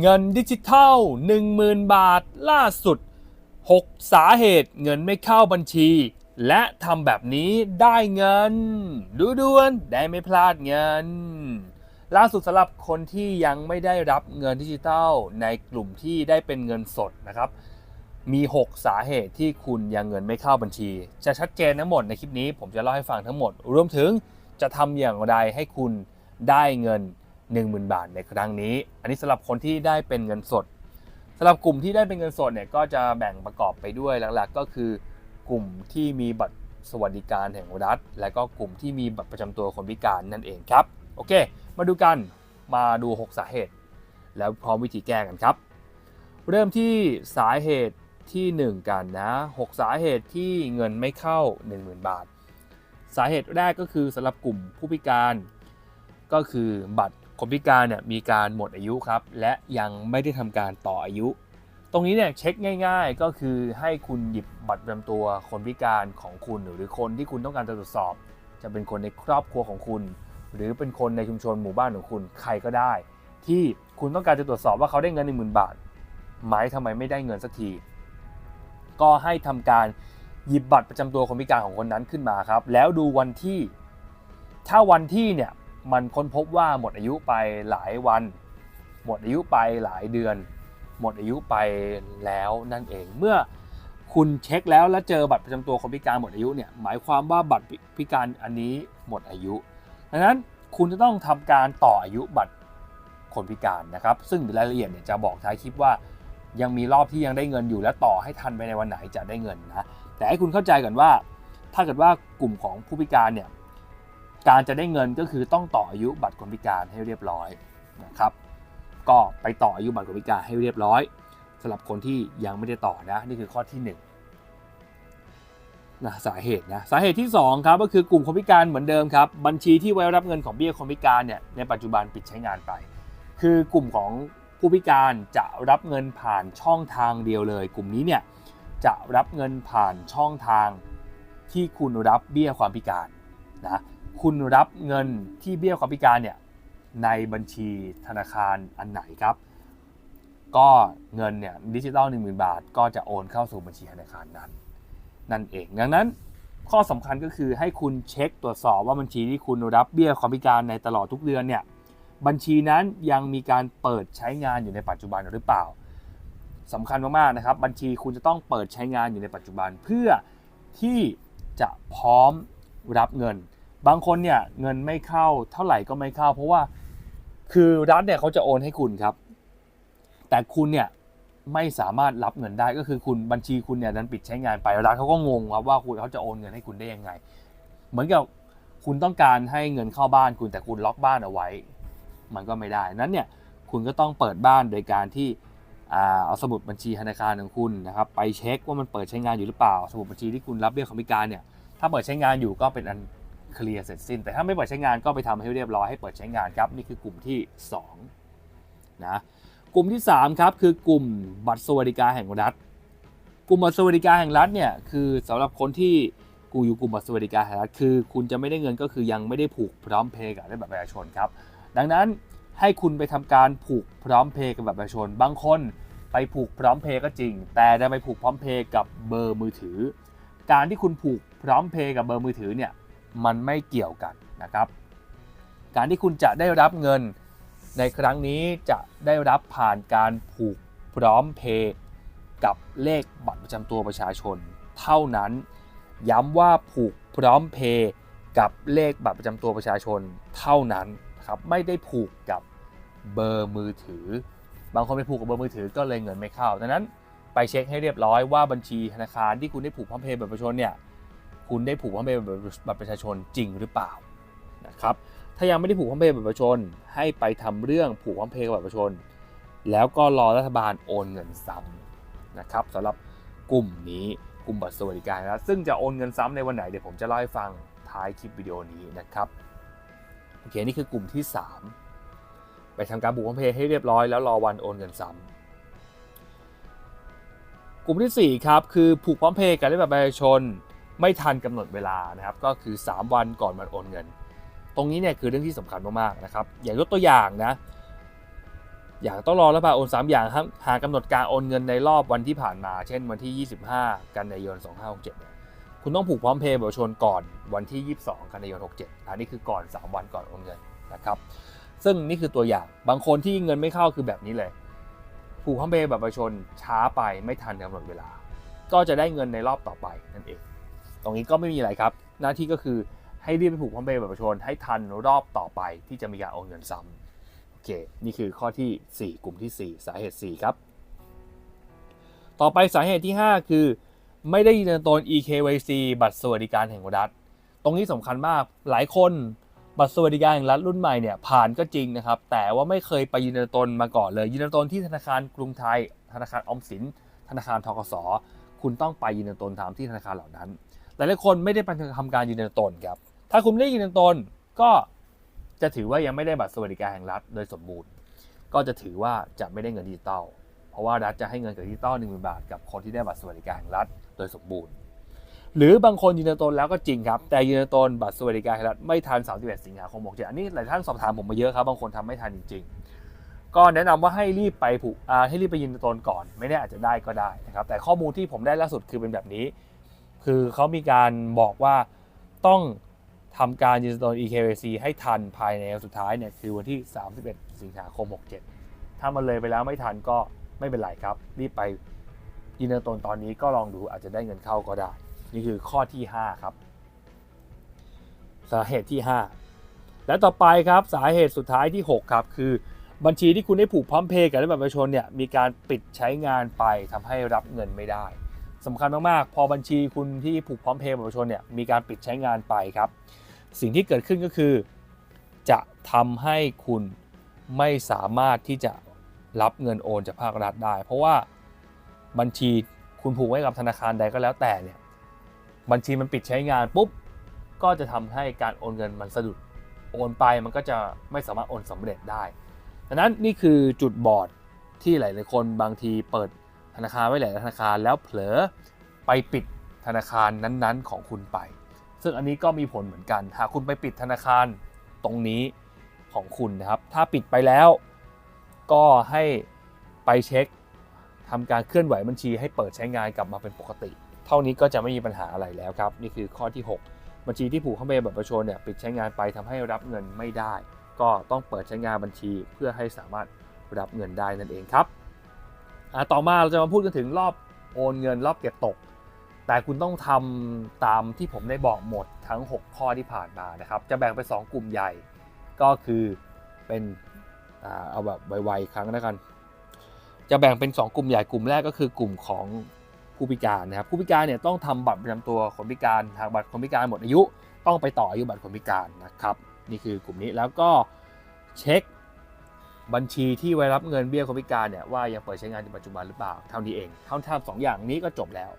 เงินดิจิทัล 10,000 บาทล่าสุด 6 สาเหตุเงินไม่เข้าบัญชี และทำแบบนี้ได้เงิน ดูด่วนได้ไม่พลาดเงิน ล่าสุดสำหรับคนที่ยังไม่ได้รับเงินดิจิทัล ในกลุ่มที่ได้เป็นเงินสดนะครับ มี 6 สาเหตุที่คุณยังเงินไม่เข้าบัญชี จะชัดเจนทั้งหมดในคลิปนี้ ผมจะเล่าให้ฟังทั้งหมด รวมถึงจะทำอย่างไรให้คุณได้เงิน 10,000 บาทในครั้งนี้ อันนี้สำหรับคนที่ได้เป็นเงินสดสำหรับกลุ่มที่ได้เป็นเงินสดเนี่ยก็จะแบ่งประกอบไปด้วยหลักๆ ก็คือกลุ่มที่มีบัตรสวัสดิการแห่งรัฐ และก็กลุ่มที่มีบัตรประจำตัวคนพิการนั่นเองครับโอเค มาดูกันมาดู 6 สาเหตุ แล้วพร้อมวิธีแก้กันครับ เริ่มที่สาเหตุที่ 1 กันนะ 6 สาเหตุที่เงินไม่เข้า 10,000 บาท สาเหตุแรกก็คือสำหรับกลุ่มผู้พิการ ก็คือบัตร คนพิการเนี่ยมีการหมดอายุครับ และยังไม่ได้ทำการต่ออายุ ตรงนี้เนี่ยเช็คง่าย ๆ ก็คือให้คุณหยิบบัตรประจำตัวคนพิการของคุณหรือคนที่คุณต้องการจะตรวจสอบ จะเป็นคนในครอบครัวของคุณ หรือเป็นคนในชุมชนหมู่บ้านของคุณใครก็ได้ ที่คุณต้องการจะตรวจสอบว่าเขาได้เงินหนึ่งหมื่นบาทหมายทำไมไม่ได้เงินสักที ก็ให้ทำการหยิบบัตรประจำตัวคนพิการของคนนั้นขึ้นมาครับ แล้วดูวันที่ ถ้าวันที่เนี่ย มันค้นพบว่าหมดอายุไปหลายวัน หมดอายุไปหลายเดือน หมดอายุไปแล้วนั่นเอง เมื่อคุณเช็คแล้วแล้วเจอบัตรประจำตัวคนพิการหมดอายุเนี่ยหมายความว่าบัตรพิการอันนี้หมดอายุดังนั้นคุณจะต้องทำการต่ออายุบัตรคนพิการนะครับ ซึ่งรายละเอียดเนี่ยจะบอกท้ายคลิปว่า ยังมีรอบที่ยังได้เงินอยู่และต่อให้ทันไปในวันไหนจะได้เงินนะแต่ให้คุณเข้าใจก่อนว่า ถ้าเกิดว่ากลุ่มของผู้พิการเนี่ย การจะได้เงินก็คือต้องต่ออายุบัตรคนพิการให้เรียบร้อยนะครับ ก็ไปต่ออายุบัตรคนพิการให้เรียบร้อยสำหรับคนที่ยังไม่ได้ต่อนะนี่คือข้อที่1นะสาเหตุนะสาเหตุที่2ครับก็คือกลุ่มคนพิการเหมือนเดิมครับ บัญชีที่ไว้รับเงินของเบี้ยคนพิการเนี่ยในปัจจุบันปิดใช้งานไป คือกลุ่มของผู้พิการจะรับเงินผ่านช่องทางเดียวเลย กลุ่มนี้เนี่ยจะรับเงินผ่านช่องทางที่คุณรับเบี้ยความพิการนะ คุณรับเงินที่เบี้ยความพิการเนี่ยในบัญชีธนาคารอันไหนครับ ก็เงินเนี่ยดิจิตอล1 0,000บาท ก็จะโอนเข้าสู่บัญชีธนาคารนั้น นั่นเองดังนั้นข้อสำคัญก็คือให้คุณเช็คตรวจสอบว่าบัญชีที่คุณรับเบี้ยความพิการในตลอดทุกเดือนเนี่ยบัญชีนั้นยังมีการเปิดใช้งานอยู่ในปัจจุบันหรือเปล่าสำคัญมากๆนะครับ บัญชีคุณจะต้องเปิดใช้งานอยู่ในปัจจุบันเพื่อที่จะพร้อมรับเงิน บางคนเนี่ยเงินไม่เข้าเท่าไหร่ก็ไม่เข้า เพราะว่าคือรัฐเนี่ยเขาจะโอนให้คุณครับ แต่คุณเนี่ยไม่สามารถรับเงินได้ก็คือคุณบัญชีคุณเนี่ยนั้นปิดใช้งานไปรัฐเขาก็งงครับว่าคุณเขาจะโอนเงินให้คุณได้ยังไง เหมือนกับคุณต้องการให้เงินเข้าบ้านคุณแต่คุณล็อกบ้านเอาไว้ มันก็ไม่ได้นั้นเนี่ยคุณก็ต้องเปิดบ้านโดยการที่เอาสมุดบัญชีธนาคารของคุณนะครับ ไปเช็คว่ามันเปิดใช้งานอยู่หรือเปล่า สมุดบัญชีที่คุณรับเบี้ยคนพิการเนี่ยถ้าเปิดใช้งานอยู่ก็เป็นอัน เคลียร์เสร็จสิ้น แต่ถ้าไม่เปิดใช้งานก็ไปทำให้เรียบร้อยให้เปิดใช้งานครับนี่คือกลุ่มที่2นะกลุ่มที่3ครับคือกลุ่มบัตรสวัสดิการแห่งรัฐ กลุ่มบัตรสวัสดิการแห่งรัฐเนี่ยคือสำหรับคนที่กูอยู่กลุ่มบัตรสวัสดิการแห่งรัฐคือ คุณจะไม่ได้เงินก็คือยังไม่ได้ผูกพร้อมเพย์กับได้บัตรประชาชนครับดังนั้นให้คุณไปทำการผูกพร้อมเพย์กับบัตรประชาชน บางคนไปผูกพร้อมเพย์ก็จริง แต่จะไปผูกพร้อมเพย์กับเบอร์มือถือ การที่คุณผูกพร้อมเพย์กับเบอร์มือถือเนี่ย มันไม่เกี่ยวกันนะครับ การที่คุณจะได้รับเงินในครั้งนี้จะได้รับผ่านการผูกพร้อมเพย์กับเลขบัตรประจำตัวประชาชน เท่านั้น ย้ำว่าผูกพร้อมเพย์กับเลขบัตรประจำตัวประชาชนเท่านั้นครับไม่ได้ผูกกับเบอร์มือถือ บางคนไปผูกกับเบอร์มือถือก็เลยเงินไม่เข้าดังนั้นไปเช็คให้เรียบร้อยว่าบัญชีธนาคารที่คุณได้ผูกพร้อมเพย์บัตรประชาชนเนี่ย คุณได้ผูกพร้อมเพย์บัตรประชาชนจริงหรือเปล่านะครับถ้ายังไม่ได้ผูกพร้อมเพย์บัตรประชาชนให้ไปทำเรื่องผูกพร้อมเพย์บบัตรประชาชน แล้วก็รอรัฐบาลโอนเงินซ้ำนะครับสำหรับกลุ่มนี้กลุ่มบัตรสวัสดิการนะซึ่งจะโอนเงินซ้ำในวันไหนเดี๋ยวผมจะเล่าให้ฟังท้ายคลิปวิดีโอนี้นะครับโอเคนี่คือกลุ่มที่ 3 ไปทำการผูกพร้อมเพย์ให้เรียบร้อยแล้วรอวันโอนเงินซ้ำกลุ่มที่ 4 ครับ คือผูกพร้อมเพย์กับเลขบัตรประชาชน ไม่ทันกำหนดเวลานะครับก็คือ 3 วันก่อนวันโอนเงิน ตรงนี้เนี่ยคือเรื่องที่สำคัญมากๆนะครับอย่างยกตัวอย่างนะอย่างต้องรอรัฐบาลโอน 3 อย่างครับหากกำหนดการโอนเงินในรอบวันที่ผ่านมา เช่นวันที่ 25 กันยายน 2567เนี่ยคุณต้องผูกพร้อมเพย์บัตรประชาชนก่อนวันที่ 22 กันยายน 67 อันนี้คือก่อน 3 วันก่อนโอนเงินนะครับ ซึ่งนี่คือตัวอย่างบางคนที่เงินไม่เข้าคือแบบนี้เลย ผูกพร้อมเพย์บัตรประชาชนช้าไปไม่ทันกำหนดเวลา ก็จะได้เงินในรอบต่อไปนั่นเอง ตรงนี้ก็ไม่มีอะไรครับ หน้าที่ก็คือให้รีบไปผูกพร้อมเพย์บัตรประชาชนให้ทันรอบต่อไปที่จะมีการโอนเงินซ้ำโอเค นี่คือข้อทีสี่4 กลุ่มที่ 4 สาเหตุ 4 ครับ ต่อไปสาเหตุที่ 5 คือ ไม่ได้ยืนยันตน eKYC บัตรสวัสดิการแห่งรัฐ ตรงนี้สำคัญมากหลายคนบัตรสวัสดิการแห่งรัฐรุ่นใหม่เนี่ยผ่านก็จริงนะครับ แต่ว่าไม่เคยไปยืนยันตนมาก่อนเลย ยืนยันตนที่ธนาคารกรุงไทย ธนาคารออมสิน ธนาคารทกส คุณต้องไปยืนยันตนตามที่ธนาคารเหล่านั้น หลายๆคนไม่ได้ไปทำการยืนยันตนครับ ถ้าคุณไม่ได้ยืนยันตนก็จะถือว่ายังไม่ได้บัตรสวัสดิการแห่งรัฐโดยสมบูรณ์ ก็จะถือว่าจะไม่ได้เงินดิจิตอลเพราะว่ารัฐจะให้เงินกับดิจิตอลหนึ่งบาทกับคนที่ได้บัตรสวัสดิการแห่งรัฐโดยสมบูรณ์ หรือบางคนยืนยันตนแล้วก็จริงครับ แต่ยืนยันตนบัตรสวัสดิการแห่งรัฐไม่ทัน31สิงหาคม67อันนี้หลายท่านสอบถามผมมาเยอะครับบางคนทำไม่ทันจริง ๆ ก็แนะนำว่าให้รีบไปผูกให้รีบไปยืนยันตนก่อน ไม่แน่อาจจะได้ก็ได้นะครับแต่ข้อมูลที่ผมได้ล่าสุดคือเป็นแบบนี้ คือเขามีการบอกว่าต้องทำการยืนยันตน eKYC ให้ทันภายในวันสุดท้ายเนี่ยคือวันที่ 31 สิงหาคม 67 ถ้ามันเลยไปแล้วไม่ทันก็ไม่เป็นไรครับ รีบไปยืนยันตนตอนนี้ก็ลองดูอาจจะได้เงินเข้าก็ได้ นี่คือข้อที่ 5 ครับ สาเหตุที่ 5 และต่อไปครับสาเหตุสุดท้ายที่ 6 ครับ คือบัญชีที่คุณได้ผูกพร้อมเพย์กับบัตรประชาชนเนี่ยมีการปิดใช้งานไปทำให้รับเงินไม่ได้ สำคัญมากๆ พอบัญชีคุณที่ผูกพร้อมเพย์บัตรประชาชนเนี่ยมีการปิดใช้งานไปครับ สิ่งที่เกิดขึ้นก็คือ จะทำให้คุณไม่สามารถที่จะรับเงินโอนจากภาครัฐได้ เพราะว่าบัญชีคุณผูกไว้กับธนาคารใดก็แล้วแต่เนี่ยบัญชีมันปิดใช้งานปุ๊บก็จะทำให้การโอนเงินมันสะดุดโอนไปมันก็จะไม่สามารถโอนสำเร็จได้ดังนั้นนี่คือจุดบอดที่หลาย ๆ คนบางทีเปิด ธนาคารไว้หลายธนาคารแล้วเผลอไปปิดธนาคารนั้นๆ ของคุณไป ซึ่งอันนี้ก็มีผลเหมือนกัน หากคุณไปปิดธนาคารตรงนี้ของคุณนะครับ ถ้าปิดไปแล้ว ก็ให้ไปเช็คทำการเคลื่อนไหวบัญชีให้เปิดใช้งานกลับมาเป็นปกติ เท่านี้ก็จะไม่มีปัญหาอะไรแล้วครับ นี่คือข้อที่ 6 บัญชีที่ผูกเข้าไปบัตรประชาชนเนี่ยปิดใช้งานไปทำให้รับเงินไม่ได้ ก็ต้องเปิดใช้งานบัญชีเพื่อให้สามารถรับเงินได้นั่นเองครับ ต่อมาเราจะมาพูดกันถึงรอบโอนเงินรอบเก็บตก แต่คุณต้องทำตามที่ผมได้บอกหมดทั้ง 6 ข้อที่ผ่านมานะครับ จะแบ่งเป็น2กลุ่มใหญ่ ก็คือเป็นเอาแบบไวๆครั้งแล้วกัน จะแบ่งเป็น 2 กลุ่มใหญ่กลุ่มแรกก็คือกลุ่มของผู้พิการนะครับผู้พิการเนี่ยต้องทำบัตรประจำตัวคนพิการหากบัตรคนพิการหมดอายุ ต้องไปต่ออายุบัตรคนพิการนะครับ นี่คือกลุ่มนี้แล้วก็เช็ค บัญชีที่ไว้รับเงินเบี้ยคนพิการเนี่ยว่ายังเปิดใช้งานในปัจจุบันหรือเปล่าเท่านี้เองเท่าทำสองอย่างนี้ก็จบแล้ว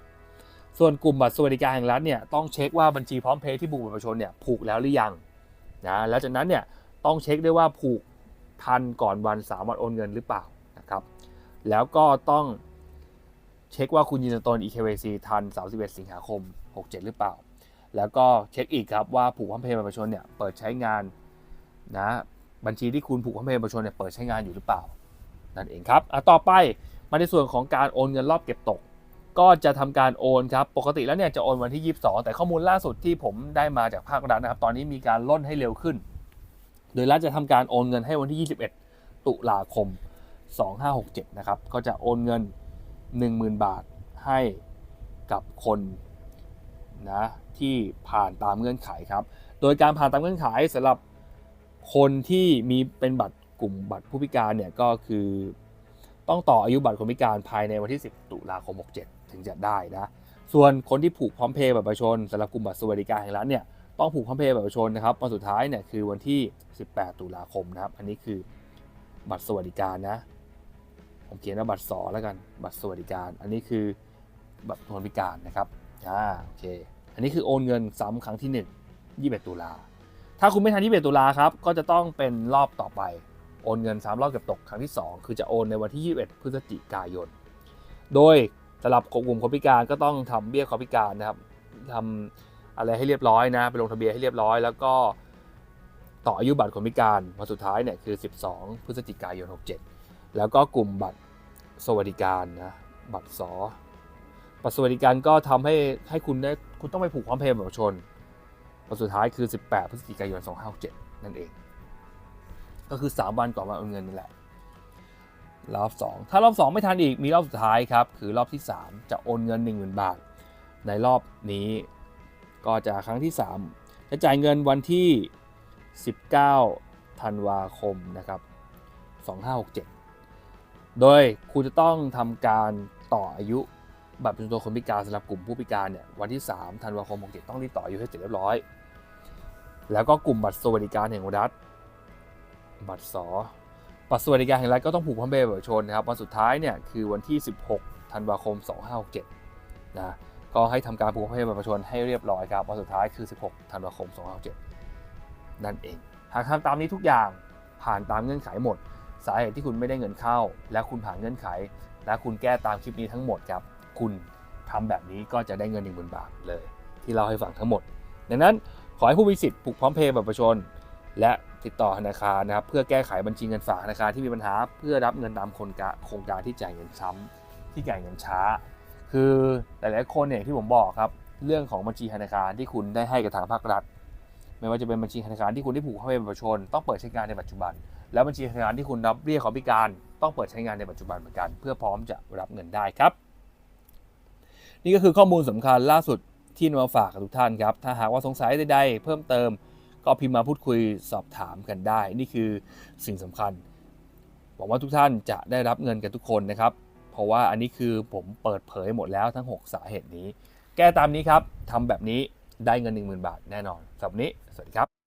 ส่วนกลุ่มบัตรสวัสดิการแห่งรัฐเนี่ยต้องเช็คว่าบัญชีพร้อมเพย์ที่ผูกบัตรประชาชนเนี่ยผูกแล้วหรือยังนะแล้วจากนั้นเนี่ยต้องเช็คด้วยว่าผูกทันก่อนวันสามวันโอนเงินหรือเปล่านะครับแล้วก็ต้องเช็คว่าคุณยืนยันตน eKYC ทัน 31 สิงหาคม 67 หรือเปล่า แล้วก็เช็คอีกครับว่าผูกพร้อมเพย์บัตรประชาชนเนี่ยเปิดใช้งานนะ บัญชีที่คุณผูกพร้อมเพย์บัตรประชาชนเนี่ยเปิดใช้งานอยู่หรือเปล่า นั่นเองครับอะต่อไปมาในส่วนของการโอนเงินรอบเก็บตก ก็จะทำการโอนครับ ปกติแล้วเนี่ยจะโอนวันที่ 22 แต่ข้อมูลล่าสุดที่ผมได้มาจากภาครัฐนะครับ ตอนนี้มีการล่นให้เร็วขึ้น โดยรัฐจะทำการโอนเงินให้วันที่ 21 ตุลาคม 2567 นะครับ ก็จะโอนเงิน 10,000 บาทให้กับคนนะที่ผ่านตามเงื่อนไขครับ โดยการผ่านตามเงื่อนไขสำหรับ คนที่มีเป็นบัตรกลุ่มบัตรผู้พิการเนี่ยก็คือต้องต่ออายุบัตรคนพิการภายในวันที่ 10 ตุลาคม 67 ถึงจะได้นะ ส่วนคนที่ผูกพร้อมเพย์บัตรประชาชนสำหรับกลุ่มบัตรสวัสดิการแห่งรัฐเนี่ยต้องผูกพร้อมเพย์บัตรประชาชนนะครับวันสุดท้ายเนี่ยคือวันที่ 18 ตุลาคมนะครับ อันนี้คือบัตรสวัสดิการนะ ผมเขียนว่าบัตรสอแล้วกันบัตรสวัสดิการ อันนี้คือบัตรคนพิการนะครับอ่าโอเค อันนี้คือโอนเงินซ้ำครั้งที่ 1 21 ตุลา ถ้าคุณไม่ทัน21ตุลาครับก็จะต้องเป็นรอบต่อไป โอนเงิน3รอบเก็บตกครั้งที่ 2 คือจะโอนในวันที่ 21 พฤศจิกายน โดยสำหรับกลุ่มคนพิการก็ต้องทำเบี้ยคนพิการนะครับทำอะไรให้เรียบร้อยนะไปลงทะเบียนให้เรียบร้อย แล้วก็ต่ออายุบัตรคนพิการวันสุดท้ายเนี่ยคือ 12 พฤศจิกายน 67 แล้วก็กลุ่มบัตรสวัสดิการนะบัตรสอบัตรสวัสดิการก็ทำให้ให้คุณได้คุณต้องไปผูกความเพย์บัตรประชาชน วันสุดท้ายคือ 18 พฤศจิกายน 2567 นั่นเอง ก็คือ 3 วันก่อนวันโอนเงินนี่แหละ รอบ 2 ถ้ารอบ 2 ไม่ทันอีกมีรอบสุดท้ายครับ คือรอบที่ 3 จะโอนเงิน 10,000 บาท ในรอบนี้ก็จะครั้งที่ 3 จะจ่ายเงินวันที่ 19 ธันวาคมนะครับ 2567 โดยคุณจะต้องทำการต่ออายุบัตรประจำตัวคนพิการสำหรับกลุ่มผู้พิการเนี่ยวันที่ 3 ธันวาคม67ต้องรีบต่ออายุให้เสร็จเรียบร้อย แล้วก็กลุ่มบัตรสวัสดิการแห่งรัฐ บัตรสอบัตรสวัสดิการแห่งรัฐก็ต้องผูกพันเบอร์ชนนะครับวันสุดท้ายเนี่ยคือวันที่ 16 ธันวาคม 2567นะก็ให้ทำการผูกพันเบอร์ประชนให้เรียบร้อยครับวันสุดท้ายคือ 16 ธันวาคม 2567นั่นเอง หากทำตามนี้ทุกอย่างผ่านตามเงื่อนไขหมด สาเหตุที่คุณไม่ได้เงินเข้า และคุณผ่านเงื่อนไข และคุณแก้ตามคลิปนี้ทั้งหมดครับคุณทำแบบนี้ก็จะได้เงิน1 0,000 บาทเลย ที่เราให้ฟังทั้งหมด ดังนั้น ขอให้ผู้มีสิทธิ์ผูกพร้อมเพย์บัตรประชาชน และติดต่อธนาคารนะครับเพื่อแก้ไขบัญชีเงินฝากธนาคารที่มีปัญหา เพื่อรับเงินตามโครงการโครงการที่จ่ายเงินซ้ำที่จ่ายเงินช้า คือหลาย ๆ คนเนี่ยที่ผมบอกครับเรื่องของบัญชีธนาคารที่คุณได้ให้กับทางภาครัฐ ไม่ว่าจะเป็นบัญชีธนาคารที่คุณได้ผูกเข้าเป็นประชาชน ต้องเปิดใช้งานในปัจจุบัน แล้วบัญชีธนาคารที่คุณรับเรียกของพิการต้องเปิดใช้งานในปัจจุบันเหมือนกัน เพื่อพร้อมจะรับเงินได้ครับ นี่ก็คือข้อมูลสำคัญล่าสุด ที่นำมาฝากกับทุกท่านครับ ถ้าหากว่าสงสัยใดๆเพิ่มเติม ก็พิมพ์มาพูดคุยสอบถามกันได้ นี่คือสิ่งสำคัญหวังว่าทุกท่านจะได้รับเงินกันทุกคนนะครับ เพราะว่าอันนี้คือผมเปิดเผยหมดแล้วทั้ง 6 สาเหตุนี้ แก้ตามนี้ครับทำแบบนี้ได้เงิน 10,000 บาทแน่นอนสำหรับนี้ สวัสดีครับ